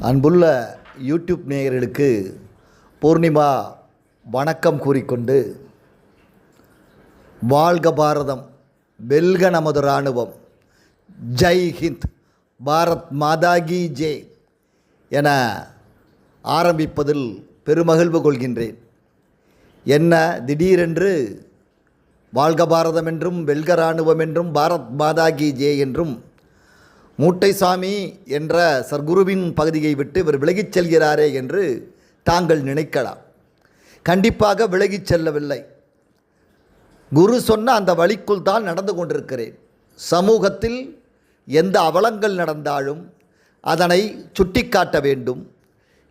அன்புள்ள யூடியூப் நேயர்களுக்கு பூர்ணிமா வணக்கம் கூறிக்கொண்டு வாழ்க பாரதம் வெல்க நமது இராணுவம் ஜெய் ஹிந்த் பாரத் மாதாகி ஜே என ஆரம்பிப்பதில் பெருமகிழ்வு கொள்கின்றேன். என்ன திடீரென்று வாழ்க பாரதம் என்றும் வெல்க இராணுவம் என்றும் பாரத் மாதாகி ஜே என்றும் மூட்டைசாமி என்ற சர்க்குருவின் பகுதியை விட்டு இவர் விலகிச் செல்கிறாரே என்று தாங்கள் நினைக்கலாம். கண்டிப்பாக விலகிச் செல்லவில்லை. குரு சொன்ன அந்த வழிக்குள் தான் நடந்து கொண்டிருக்கிறேன். சமூகத்தில் எந்த அவலங்கள் நடந்தாலும் அதனை சுட்டிக்காட்ட வேண்டும்.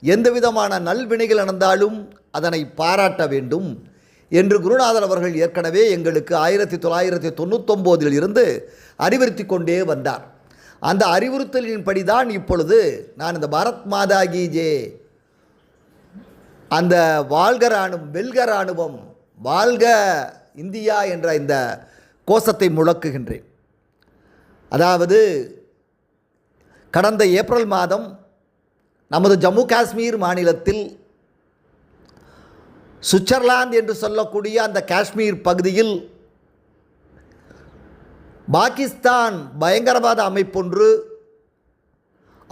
எந்த விதமான நல்வினைகள் நடந்தாலும் அதனை பாராட்ட வேண்டும் என்று குருநாதர் அவர்கள் ஏற்கனவே எங்களுக்கு ஆயிரத்தி தொள்ளாயிரத்தி தொண்ணூத்தொம்போதில் இருந்து அறிவுறுத்தி கொண்டே வந்தார். அந்த அறிவுறுத்தலின்படி தான் இப்பொழுது நான் இந்த பாரத் மாதா கி ஜே. அந்த வாழ்க ராணுவம் வெல்க ராணுவம் வாழ்க இந்தியா என்ற இந்த கோஷத்தை முழக்குகின்றேன். அதாவது கடந்த ஏப்ரல் மாதம் நமது ஜம்மு காஷ்மீர் மாநிலத்தில் சுவிட்சர்லாந்து என்று சொல்லக்கூடிய அந்த காஷ்மீர் பகுதியில் பாகிஸ்தான் பயங்கரவாத அமைப்பொன்று.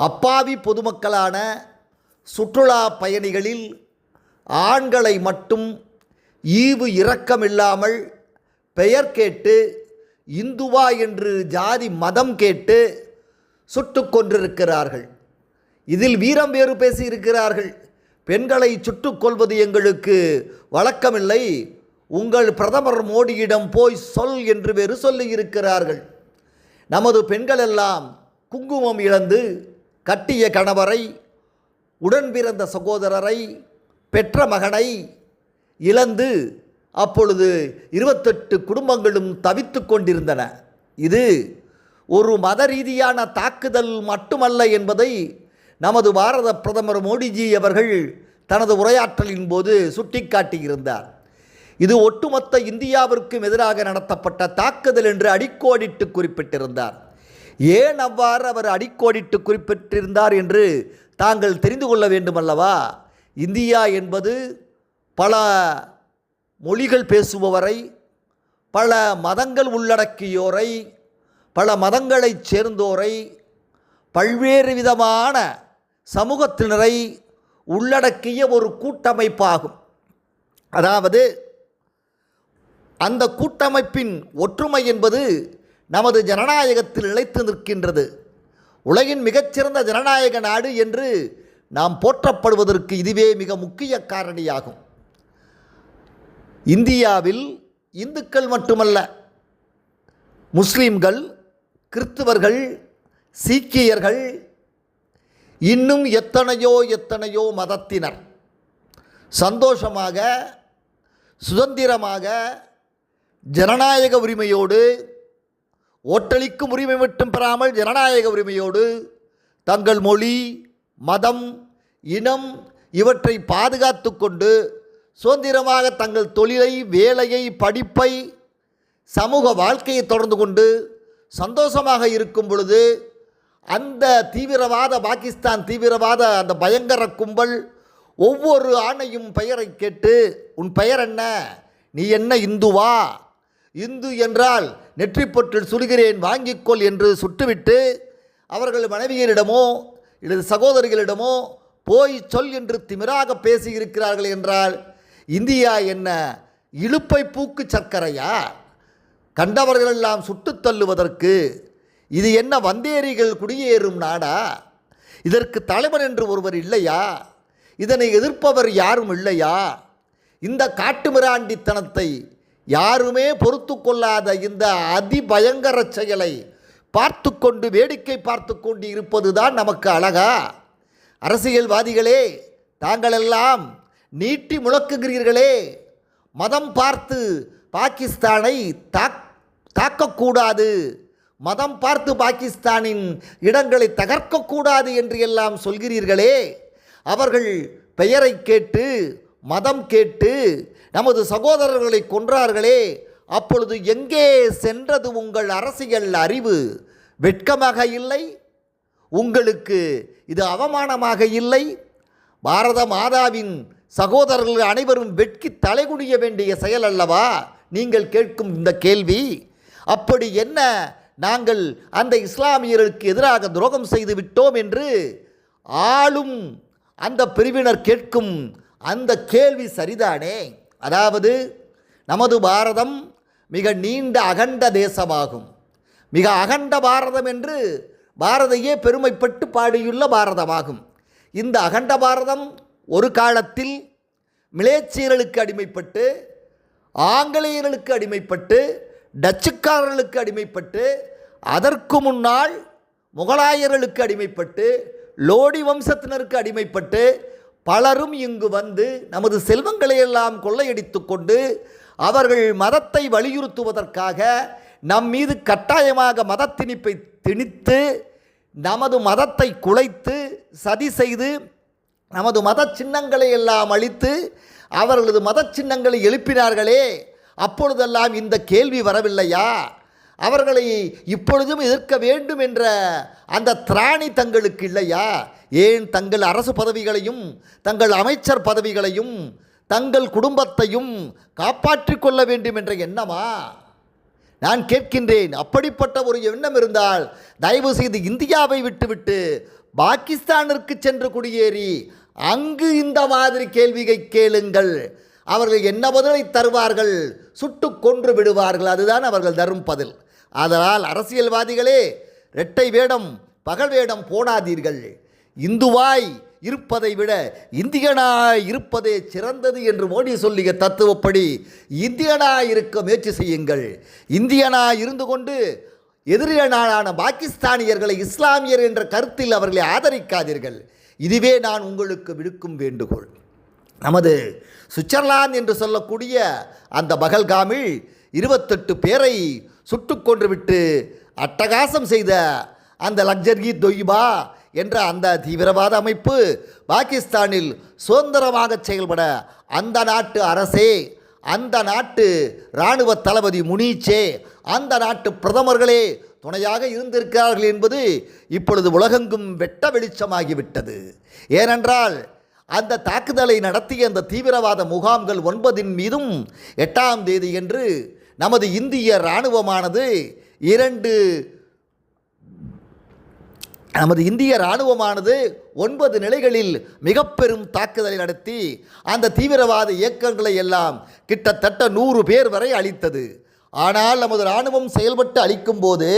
அப்பாவி பொதுமக்களான சுற்றுலா பயணிகளில் ஆண்களை மட்டும் ஈவு இரக்கமில்லாமல் பெயர் கேட்டு இந்துவா என்று ஜாதி மதம் கேட்டு சுட்டு கொண்டிருக்கிறார்கள் இதில் வீரம் வேறு பேசியிருக்கிறார்கள். பெண்களை சுட்டுக்கொள்வது எங்களுக்கு வழக்கமில்லை. உங்கள் பிரதமர் மோடியிடம் போய் சொல் என்று வேறு சொல்லியிருக்கிறார்கள். நமது பெண்களெல்லாம் குங்குமம் இழந்து கட்டிய கணவரை உடன் பிறந்த சகோதரரை பெற்ற மகனை இழந்து அப்பொழுது இருபத்தெட்டு குடும்பங்களும் தவித்து கொண்டிருந்தன. இது ஒரு மத ரீதியான தாக்குதல் மட்டுமல்ல என்பதை நமது பாரத பிரதமர் மோடிஜி அவர்கள் தனது உரையாற்றலின் போது சுட்டிக்காட்டியிருந்தார். இது ஒட்டுமொத்த இந்தியாவிற்கும் எதிராக நடத்தப்பட்ட தாக்குதல் என்று அடிக்கோடிட்டு குறிப்பிட்டிருந்தார். ஏன் அவ்வாறு அவர் அடிக்கோடிட்டு குறிப்பிட்டிருந்தார் என்று தாங்கள் தெரிந்து கொள்ள வேண்டுமல்லவா? இந்தியா என்பது பல மொழிகள் பேசுபவரை பல மதங்கள் உள்ளடக்கியோரை பல மதங்களைச் சேர்ந்தோரை பல்வேறு விதமான சமூகத்தினரை உள்ளடக்கிய ஒரு கூட்டமைப்பாகும். அதாவது அந்த கூட்டமைப்பின் ஒற்றுமை என்பது நமது ஜனநாயகத்தில் நிலைத்து நிற்கின்றது. உலகின் மிகச்சிறந்த ஜனநாயக நாடு என்று நாம் போற்றப்படுவதற்கு இதுவே மிக முக்கிய காரணியாகும். இந்தியாவில் இந்துக்கள் மட்டுமல்ல முஸ்லீம்கள் கிறிஸ்துவர்கள் சீக்கியர்கள் இன்னும் எத்தனையோ எத்தனையோ மதத்தினர். சந்தோஷமாக சுதந்திரமாக ஜனநாயக உரிமையோடு ஓட்டளிக்கும் உரிமை மட்டும் பெறாமல் ஜனநாயக உரிமையோடு தங்கள் மொழி மதம் இனம் இவற்றை பாதுகாத்து கொண்டு சுதந்திரமாக தங்கள் தொழிலை வேலையை படிப்பை சமூக வாழ்க்கையை தொடர்ந்து கொண்டு சந்தோஷமாக இருக்கும் பொழுது அந்த தீவிரவாத பாகிஸ்தான் தீவிரவாத அந்த பயங்கர கும்பல் ஒவ்வொரு ஆணையும் பெயரை கேட்டு உன் பெயர் என்ன? நீ என்ன இந்துவா? இந்து என்றால் நெற்றிப்பொற்றில் சுடுகிறேன் வாங்கிக்கொள் என்று சுட்டுவிட்டு அவர்கள் மனைவியரிடமோ இல்லது சகோதரிகளிடமோ போய் சொல் என்று திமிராக பேசியிருக்கிறார்கள் என்றால் இந்தியா என்ன இழுப்பை பூக்கு சர்க்கரையா? கண்டவர்களெல்லாம் சுட்டுத் தள்ளுவதற்கு இது என்ன வந்தேரிகள் குடியேறும் நாடா? இதற்கு தலைவன் என்று ஒருவர் இல்லையா? இதனை எதிர்ப்பவர் யாரும் இல்லையா? இந்த காட்டுமிராண்டித்தனத்தை யாருமே பொறுத்து கொள்ளாத இந்த அதிபயங்கர செயலை பார்த்து கொண்டு வேடிக்கை பார்த்து கொண்டு இருப்பது தான் நமக்கு அழகா. அரசியல்வாதிகளே தாங்களெல்லாம் நீட்டி முழக்குகிறீர்களே. மதம் பார்த்து பாகிஸ்தானை தாக் தாக்கக்கூடாது. மதம் பார்த்து பாகிஸ்தானின் இடங்களை தகர்க்கக்கூடாது என்று எல்லாம் சொல்கிறீர்களே. அவர்கள் பெயரை கேட்டு மதம் கேட்டு நமது சகோதரர்களை கொன்றார்களே அப்பொழுது எங்கே சென்றது உங்கள் அரசியல் அறிவு? வெட்கமாக இல்லை? உங்களுக்கு இது அவமானமாக இல்லை? பாரத மாதாவின் சகோதரர்கள் அனைவரும் வெட்கி தலைகுனிய வேண்டிய செயல் அல்லவா? நீங்கள் கேட்கும் இந்த கேள்வி. அப்படி என்ன? நாங்கள் அந்த இஸ்லாமியர்களுக்கு எதிராக துரோகம் செய்து விட்டோம் என்று ஆளும் அந்த பிரிவினர் கேட்கும் அந்த கேள்வி சரிதானே? அதாவது நமது பாரதம் மிக நீண்ட அகண்ட தேசமாகும். மிக அகண்ட பாரதம் என்று பாரதையே பெருமைப்பட்டு பாடியுள்ள பாரதமாகும். இந்த அகண்ட பாரதம் ஒரு காலத்தில் மிலேச்சியர்களுக்கு அடிமைப்பட்டு ஆங்கிலேயர்களுக்கு அடிமைப்பட்டு டச்சுக்காரர்களுக்கு அடிமைப்பட்டு அதற்கு முன்னால் முகலாயர்களுக்கு அடிமைப்பட்டு லோடி வம்சத்தினருக்கு அடிமைப்பட்டு பலரும் இங்கு வந்து நமது செல்வங்களையெல்லாம் கொள்ளையடித்து கொண்டு அவர்கள் மதத்தை வலியுறுத்துவதற்காக நம் மீது கட்டாயமாக மத திணிப்பை திணித்து நமது மதத்தை குலைத்து சதி செய்து நமது மத சின்னங்களை எல்லாம் அழித்து அவர்களது மத சின்னங்களை எழுப்பினார்களே அப்பொழுதெல்லாம் இந்த கேள்வி வரவில்லையா? அவர்களை இப்பொழுதும் எதிர்க்க வேண்டும் என்ற அந்த திராணி தங்களுக்கு இல்லையா? ஏன் தங்கள் அரசு பதவிகளையும் தங்கள் அமைச்சர் பதவிகளையும் தங்கள் குடும்பத்தையும் காப்பாற்றிக் கொள்ள வேண்டும் என்ற எண்ணமா? நான் கேட்கின்றேன். அப்படிப்பட்ட ஒரு எண்ணம் இருந்தால் தயவு செய்து இந்தியாவை விட்டுவிட்டு பாகிஸ்தானிற்கு சென்று குடியேறி அங்கு இந்த மாதிரி கேள்வியை கேளுங்கள். அவர்கள் என்ன பதிலை தருவார்கள்? சுட்டு கொன்று விடுவார்கள். அதுதான் அவர்கள் தரும் பதில். அதனால் அரசியல்வாதிகளே இரட்டை வேடம் பகல் வேடம் போடாதீர்கள். இந்துவாய் இருப்பதை விட இந்தியனாய் இருப்பதே சிறந்தது என்று மோடி சொல்லிய தத்துவப்படி இந்தியனாய் இருக்க முயற்சி செய்யுங்கள். இந்தியனாய் இருந்து கொண்டு எதிரிய நாளான பாகிஸ்தானியர்களை இஸ்லாமியர் என்ற கருத்தில் அவர்களை ஆதரிக்காதீர்கள். இதுவே நான் உங்களுக்கு விடுக்கும் வேண்டுகோள். நமது சுவிட்சர்லாந்து என்று சொல்லக்கூடிய அந்த பகல்காமில் இருபத்தெட்டு பேரை சுட்டு கொன்று விட்டு அட்டகாசம் செய்த அந்த லக்ஜர்கி தொய்பா என்ற அந்த தீவிரவாத அமைப்பு பாகிஸ்தானில் சுதந்திரமாக செயல்பட அந்த நாட்டு அரசே அந்த நாட்டு இராணுவ தளபதி முனீச்சே அந்த நாட்டு பிரதமர்களே துணையாக இருந்திருக்கிறார்கள் என்பது இப்பொழுது உலகெங்கும் வெட்ட வெளிச்சமாகிவிட்டது. ஏனென்றால் அந்த தாக்குதலை நடத்திய அந்த தீவிரவாத முகாம்கள் ஒன்பதின் மீதும் எட்டாம் தேதி என்று நமது இந்திய இராணுவமானது இரண்டு நமது இந்திய இராணுவமானது ஒன்பது நிலைகளில் மிக பெரும் தாக்குதலை நடத்தி அந்த தீவிரவாத இயக்கங்களை எல்லாம் கிட்டத்தட்ட நூறு பேர் வரை அழித்தது. ஆனால் நமது இராணுவம் செயல்பட்டு அளிக்கும்போது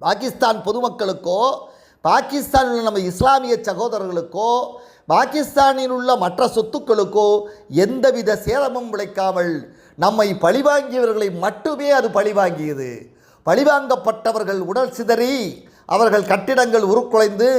பாகிஸ்தான் பொதுமக்களுக்கோ பாகிஸ்தானில் உள்ள நம்ம இஸ்லாமிய சகோதரர்களுக்கோ பாகிஸ்தானில் உள்ள மற்ற சொத்துக்களுக்கோ எந்தவித சேதமும் விளைக்காமல் நம்மை பழிவாங்கியவர்களை மட்டுமே அது பழிவாங்கியது. பழிவாங்கப்பட்டவர்கள் உடல் சிதறி அவர்கள் கட்டிடங்கள் உருக்குலைந்து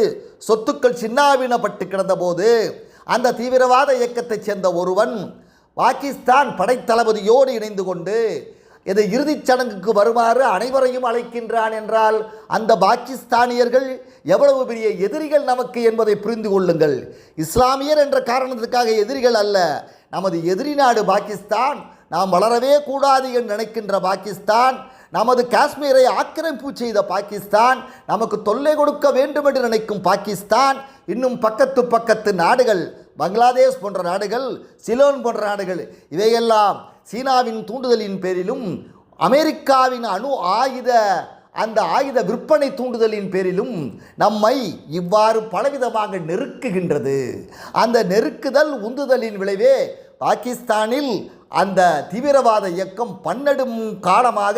சொத்துக்கள் சின்னாவினப்பட்டு கிடந்தபோது அந்த தீவிரவாத இயக்கத்தைச் சேர்ந்த ஒருவன் பாகிஸ்தான் படைத்தளபதியோடு இணைந்து கொண்டு இது இறுதிச் சடங்குக்கு வருமாறு அனைவரையும் அழைக்கின்றான் என்றால் அந்த பாகிஸ்தானியர்கள் எவ்வளவு பெரிய எதிரிகள் நமக்கு என்பதை புரிந்து கொள்ளுங்கள். இஸ்லாமியர் என்ற காரணத்துக்காக எதிரிகள் அல்ல. நமது எதிரி நாடு பாகிஸ்தான். நாம் வளரவே கூடாது என்று நினைக்கின்ற பாகிஸ்தான் நமது காஷ்மீரை ஆக்கிரமிப்பு செய்த பாகிஸ்தான் நமக்கு தொல்லை கொடுக்க வேண்டும் என்று நினைக்கும் பாகிஸ்தான் இன்னும் பக்கத்து பக்கத்து நாடுகள் பங்களாதேஷ் போன்ற நாடுகள் சிலோன் போன்ற நாடுகள் இவையெல்லாம் சீனாவின் தூண்டுதலின் பேரிலும் அமெரிக்காவின் அணு ஆயுத அந்த ஆயுத விற்பனை தூண்டுதலின் பேரிலும் நம்மை இவ்வாறு பலவிதமாக நெருக்குகின்றது. அந்த நெருக்குதல் உந்துதலின் விளைவே பாகிஸ்தானில் அந்த தீவிரவாத இயக்கம் பன்னெடும் காலமாக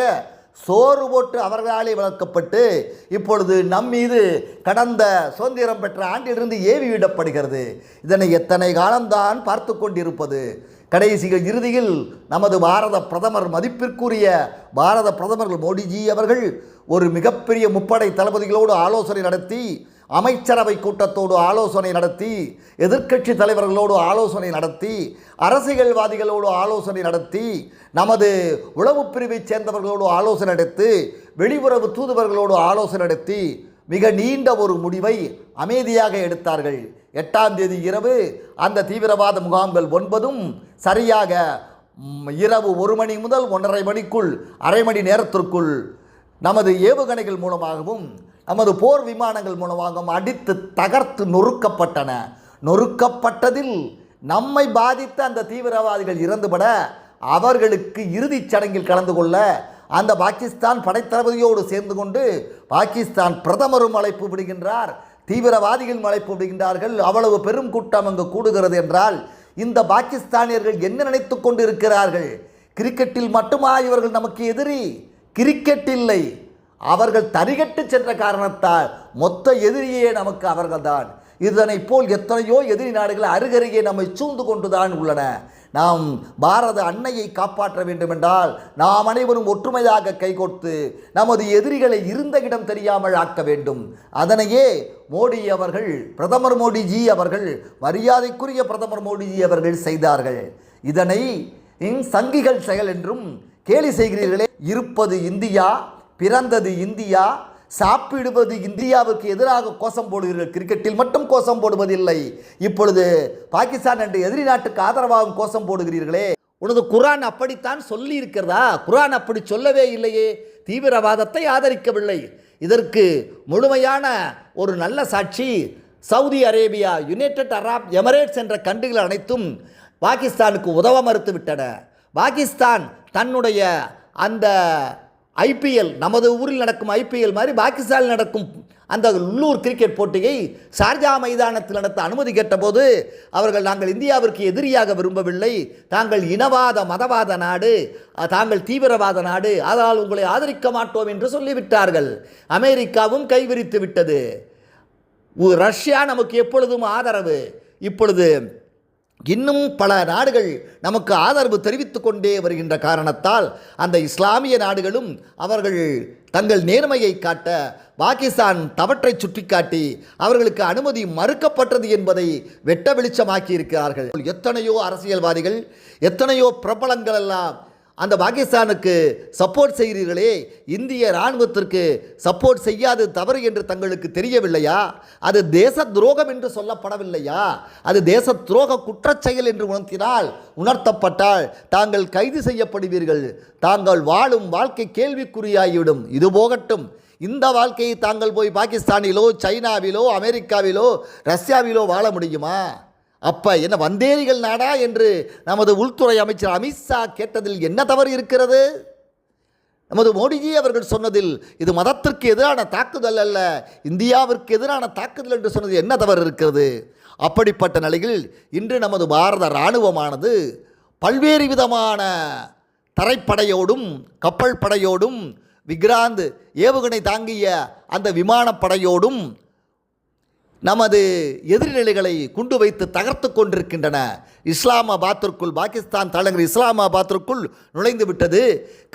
சோறு போட்டு அவர்களாலே வளர்க்கப்பட்டு இப்பொழுது நம் மீது கடந்த சுதந்திரம் பெற்ற ஆண்டிலிருந்து ஏவி விடப்படுகிறது. இதனை எத்தனை காலம்தான் பார்த்து கொண்டிருப்பது. கடைசிகள் இறுதியில் நமது பாரத பிரதமர் மதிப்பிற்குரிய பாரத பிரதமர் மோடிஜி அவர்கள் ஒரு மிகப்பெரிய முப்படை தளபதிகளோடு ஆலோசனை நடத்தி அமைச்சரவை கூட்டத்தோடு ஆலோசனை நடத்தி எதிர்க்கட்சி தலைவர்களோடு ஆலோசனை நடத்தி அரசியல்வாதிகளோடு ஆலோசனை நடத்தி நமது உளவு பிரிவைச் சேர்ந்தவர்களோடு ஆலோசனை நடத்தி வெளியுறவு தூதுவர்களோடு ஆலோசனை நடத்தி மிக நீண்ட ஒரு முடிவை அமைதியாக எடுத்தார்கள். எட்டாம் தேதி இரவு அந்த தீவிரவாத முகாம்கள் ஒன்பதும் சரியாக இரவு ஒரு மணி முதல் ஒன்றரை மணிக்குள் அரை மணி நேரத்திற்குள் நமது ஏவுகணைகள் மூலமாகவும் நமது போர் விமானங்கள் மூலமாக அடித்து தகர்த்து நொறுக்கப்பட்டன. நொறுக்கப்பட்டதில் நம்மை பாதித்த அந்த தீவிரவாதிகள் இறந்துபட அவர்களுக்கு இறுதிச் சடங்கில் கலந்து கொள்ள அந்த பாகிஸ்தான் படைத்தளபதியோடு சேர்ந்து கொண்டு பாகிஸ்தான் பிரதமரும் அழைப்பு விடுகின்றார். தீவிரவாதிகள் அழைப்பு விடுகின்றார்கள். அவ்வளவு பெரும் கூட்டம் அங்கு கூடுகிறது என்றால் இந்த பாகிஸ்தானியர்கள் என்ன நினைத்து கொண்டு இருக்கிறார்கள் கிரிக்கெட்டில் மட்டுமா இவர்கள் நமக்கு எதிரி? கிரிக்கெட் இல்லை. அவர்கள் தரிகட்டு சென்ற காரணத்தால் மொத்த எதிரியே நமக்கு அவர்கள்தான். இதனைப் போல் எத்தனையோ எதிரி நாடுகள் அருகருகே நம்மை சூழ்ந்து கொண்டுதான் உள்ளன. நாம் பாரத அன்னையை காப்பாற்ற வேண்டுமென்றால் நாம் அனைவரும் ஒற்றுமையாக கைகோர்த்து நமது எதிரிகளை இருந்த இடம் தெரியாமல் ஆக்க வேண்டும். அதனையே மோடி அவர்கள் பிரதமர் மோடிஜி அவர்கள் மரியாதைக்குரிய பிரதமர் மோடிஜி அவர்கள் செய்தார்கள். இதனை இன் சங்கிகள் செயல் என்றும் கேலி செய்கிறீர்களே. இருப்பது இந்தியா பிறந்தது இந்தியா சாப்பிடுவது இந்தியாவுக்கு எதிராக கோஷம் போடுகிறீர்கள். கிரிக்கெட்டில் மட்டும் கோஷம் போடுவதில்லை. இப்பொழுது பாகிஸ்தான் என்ற எதிரி நாட்டுக்கு ஆதரவாகவும் கோஷம் போடுகிறீர்களே. உனது குரான் அப்படித்தான் சொல்லி இருக்கிறதா குரான் அப்படி சொல்லவே இல்லையே. தீவிரவாதத்தை ஆதரிக்கவில்லை. இதற்கு முழுமையான ஒரு நல்ல சாட்சி Saudi Arabia United Arab Emirates என்ற கண்டுகள் அனைத்தும் பாகிஸ்தானுக்கு உதவ மறுத்துவிட்டன. பாகிஸ்தான் தன்னுடைய அந்த ஐபிஎல் நமது ஊரில் நடக்கும் ஐபிஎல் மாதிரி பாகிஸ்தானில் நடக்கும் அந்த உள்ளூர் கிரிக்கெட் போட்டியை ஷார்ஜா மைதானத்தில் நடத்த அனுமதி கேட்டபோது அவர்கள் நாங்கள் இந்தியாவிற்கு எதிரியாக விரும்பவில்லை. தாங்கள் இனவாத மதவாத நாடு. தாங்கள் தீவிரவாத நாடு. அதனால் உங்களை ஆதரிக்க மாட்டோம் என்று சொல்லிவிட்டார்கள். அமெரிக்காவும் கைவிரித்து விட்டது. ரஷ்யா நமக்கு எப்பொழுதும் ஆதரவு. இப்பொழுது இன்னும் பல நாடுகள் நமக்கு ஆதரவு தெரிவித்து கொண்டே வருகின்ற காரணத்தால் அந்த இஸ்லாமிய நாடுகளும் அவர்கள் தங்கள் நேர்மையை காட்ட பாகிஸ்தான் தவற்றை சுட்டிக்காட்டி அவர்களுக்கு அனுமதி மறுக்கப்பட்டது என்பதை வெட்ட வெளிச்சமாக்கி இருக்கிறார்கள் எத்தனையோ அரசியல்வாதிகள் எத்தனையோ பிரபலங்கள் எல்லாம் அந்த பாகிஸ்தானுக்கு சப்போர்ட் செய்கிறீர்களே இந்திய இராணுவத்திற்கு சப்போர்ட் செய்யாது தவறு என்று தங்களுக்கு தெரியவில்லையா? அது தேச துரோகம் என்று சொல்லப்படவில்லையா? அது தேச துரோக குற்றச்செயல் என்று உணர்த்தினால் உணர்த்தப்பட்டால் தாங்கள் கைது செய்யப்படுவீர்கள். தாங்கள் வாழும் வாழ்க்கை கேள்விக்குறியாகிவிடும். இது போகட்டும். இந்த வாழ்க்கையை தாங்கள் போய் பாகிஸ்தானிலோ சைனாவிலோ அமெரிக்காவிலோ ரஷ்யாவிலோ வாழ முடியுமா? அப்போ என்ன வந்தேரிகள் நாடா என்று நமது உள்துறை அமைச்சர் அமித்ஷா கேட்டதில் என்ன தவறு இருக்கிறது? நமது மோடிஜி அவர்கள் சொன்னதில் இது மதத்திற்கு எதிரான தாக்குதல் அல்ல இந்தியாவிற்கு எதிரான தாக்குதல் என்று சொன்னது என்ன தவறு இருக்கிறது? அப்படிப்பட்ட நிலையில் இன்று நமது பாரத இராணுவமானது பல்வேறு விதமான தரைப்படையோடும் கப்பல் படையோடும் விக்ராந்த் ஏவுகணை தாங்கிய அந்த விமானப்படையோடும் நமது எதிர்நிலைகளை குண்டு வைத்து தகர்த்து கொண்டிருக்கின்றன. இஸ்லாமாபாத்திற்குள் பாகிஸ்தான் தலைநகர் இஸ்லாமாபாத்திற்குள் நுழைந்து விட்டது.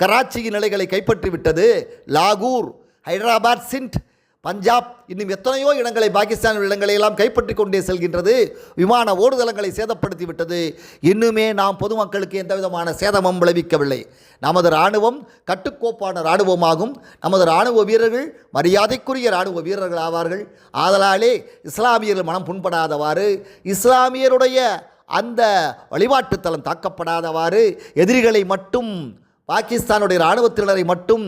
கராச்சியின் நிலைகளை கைப்பற்றி விட்டது. லாகூர் ஹைதராபாத் சிண்ட் பஞ்சாப் இன்னும் எத்தனையோ இடங்களை பாகிஸ்தான் இடங்களை எல்லாம் கைப்பற்றி கொண்டே செல்கின்றது. விமான ஓடுதளங்களை சேதப்படுத்தி விட்டது. இன்னுமே நாம் பொதுமக்களுக்கு எந்த விதமான சேதமும் விளைவிக்கவில்லை. நமது இராணுவம் கட்டுக்கோப்பான இராணுவமாகும். நமது இராணுவ வீரர்கள் மரியாதைக்குரிய இராணுவ வீரர்கள் ஆவார்கள். ஆதலாலே இஸ்லாமியர்கள் மனம் புண்படாதவாறு இஸ்லாமியருடைய அந்த வழிபாட்டுத்தலம் தாக்கப்படாதவாறு எதிரிகளை மட்டும் பாகிஸ்தானுடைய இராணுவத்தினரை மட்டும்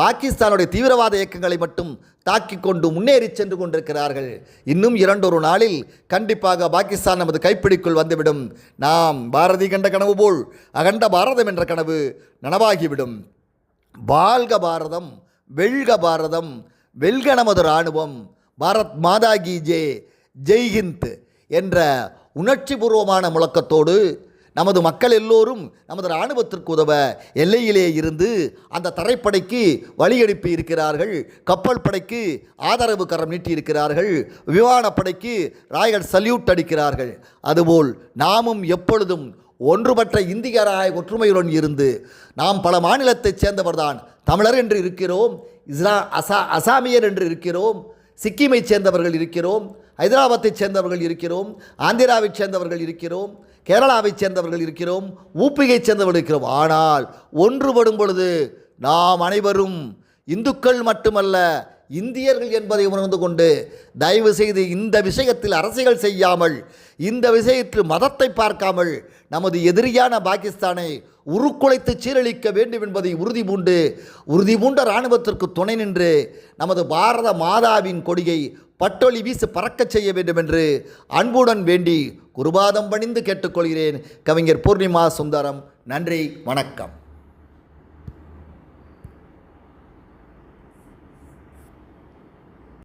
பாகிஸ்தானுடைய தீவிரவாத இயக்கங்களை மட்டும் தாக்கி கொண்டு முன்னேறி சென்று கொண்டிருக்கிறார்கள். இன்னும் இரண்டொரு நாளில் கண்டிப்பாக பாகிஸ்தான் நமது கைப்பிடிக்குள் வந்துவிடும். நாம் பாரதி கண்ட கனவு போல் அகண்ட பாரதம் என்ற கனவு நனவாகிவிடும். வாழ்க பாரதம் வெல்க பாரதம் வெல்க நமது இராணுவம். பாரத் மாதா கி ஜே ஜெய்ஹிந்த் என்ற உணர்ச்சிபூர்வமான முழக்கத்தோடு நமது மக்கள் எல்லோரும் நமது இராணுவத்திற்கு உதவ எல்லையிலே இருந்து அந்த தரைப்படைக்கு வழியனுப்பி இருக்கிறார்கள். கப்பல் படைக்கு ஆதரவு கரம் நீட்டி இருக்கிறார்கள். விமானப்படைக்கு ராயல் சல்யூட் அடிக்கிறார்கள். அதுபோல் நாமும் எப்பொழுதும் ஒன்றுபட்ட இந்தியராய் ஒற்றுமையுடன் இருந்து நாம் பல மாநிலத்தைச் சேர்ந்தவர்தான். தமிழர் என்று இருக்கிறோம் இஸ்லா அசா அசாமியர் என்று இருக்கிறோம் சிக்கிமைச் சேர்ந்தவர்கள் இருக்கிறோம் ஹைதராபாத்தைச் சேர்ந்தவர்கள் இருக்கிறோம் ஆந்திராவைச் சேர்ந்தவர்கள் இருக்கிறோம் கேரளாவைச் சேர்ந்தவர்கள் இருக்கிறோம் ஊப்பியைச் சேர்ந்தவர்கள் இருக்கிறோம். ஆனால் ஒன்றுபடும் பொழுது நாம் அனைவரும் இந்துக்கள் மட்டுமல்ல இந்தியர்கள் என்பதை உணர்ந்து கொண்டு தயவு செய்து இந்த விஷயத்தில் அரசியல் செய்யாமல் இந்த விஷயத்தில் மதத்தை பார்க்காமல் நமது எதிரியான பாகிஸ்தானை உருக்குலைத்து சீரழிக்க வேண்டும் என்பதை உறுதி பூண்டு உறுதி பூண்ட இராணுவத்திற்கு துணை நின்று நமது பாரத மாதாவின் கொடியை பட்டொலி வீசு பறக்கச் செய்ய வேண்டும் என்று அன்புடன் வேண்டி குருபாதம் பணிந்து கேட்டுக்கொள்கிறேன். கவிஞர் பூர்ணிமா சுந்தரம். நன்றி வணக்கம்.